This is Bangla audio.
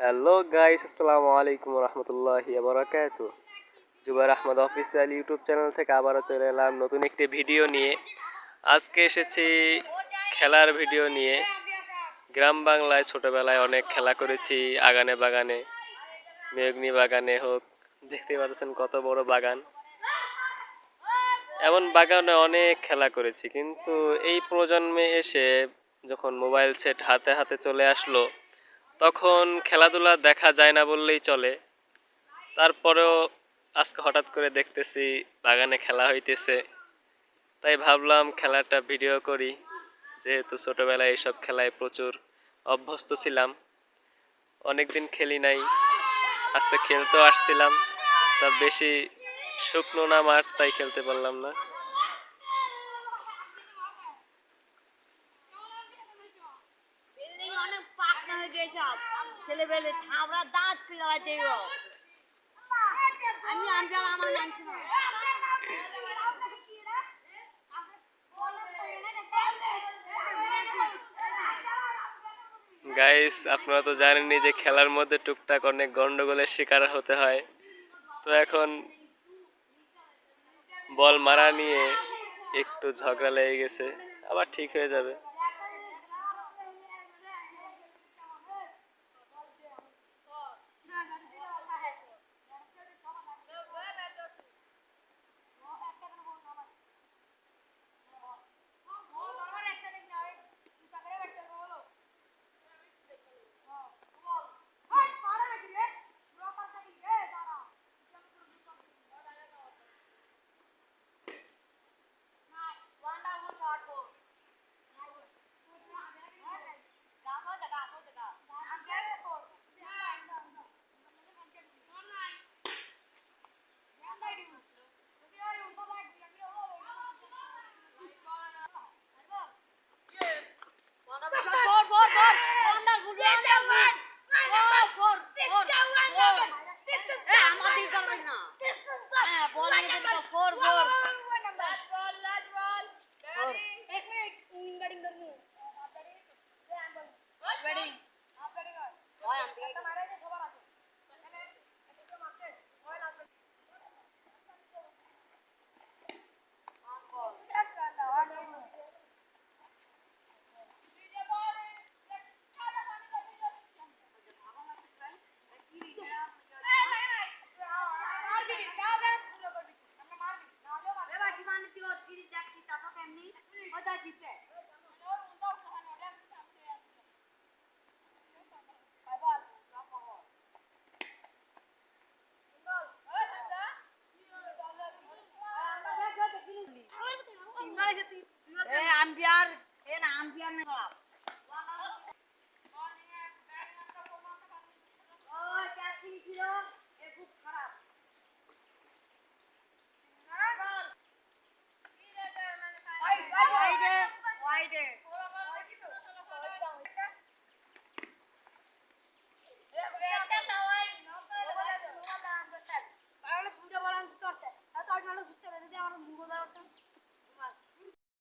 হ্যালো গাইস আসসালামু আলাইকুম রহমতুল্লাহি বারাকাতু Jubair Ahmad official YouTube channel থেকে আবারও চলে এলাম নতুন একটি ভিডিও নিয়ে। আজকে এসেছি খেলার ভিডিও নিয়ে। গ্রাম বাংলায় ছোটবেলায় অনেক খেলা করেছি, আগানে বাগানে, মেঘনি বাগানে হোক, দেখতে পাচ্ছেন কত বড় বাগান। এমন বাগানে অনেক খেলা করেছি, কিন্তু এই প্রজন্মে এসে যখন মোবাইল সেট হাতে হাতে চলে আসলো তখন খেলাধুলা দেখা যায় না বললেই চলে। তারপরেও আজকে হঠাৎ করে দেখতেছি বাগানে খেলা হইতেছে। তাই ভাবলাম খেলাটা ভিডিও করি। যেহেতু ছোটোবেলায় এইসব খেলায় প্রচুর অভ্যস্ত ছিলাম। অনেক দিন খেলি নাই। আজকে খেলতেও আসছিলাম। তা বেশি শুকনো না মাঠ, তাই খেলতে পারলাম না বিল্ডিং অনেক দাঁত আমি আনবি আর আমার মানছি না গাইস আপনারা তো জানেনই যে খেলার মধ্যে টুকটাক অনেক গন্ডগোলের শিকার হতে হয়। তো এখন বল মারা নিয়ে একটু ঝগড়া লেগে গেছে, আবার ঠিক হয়ে যাবে। ওটা দিতে এ আম্পিয়ার এ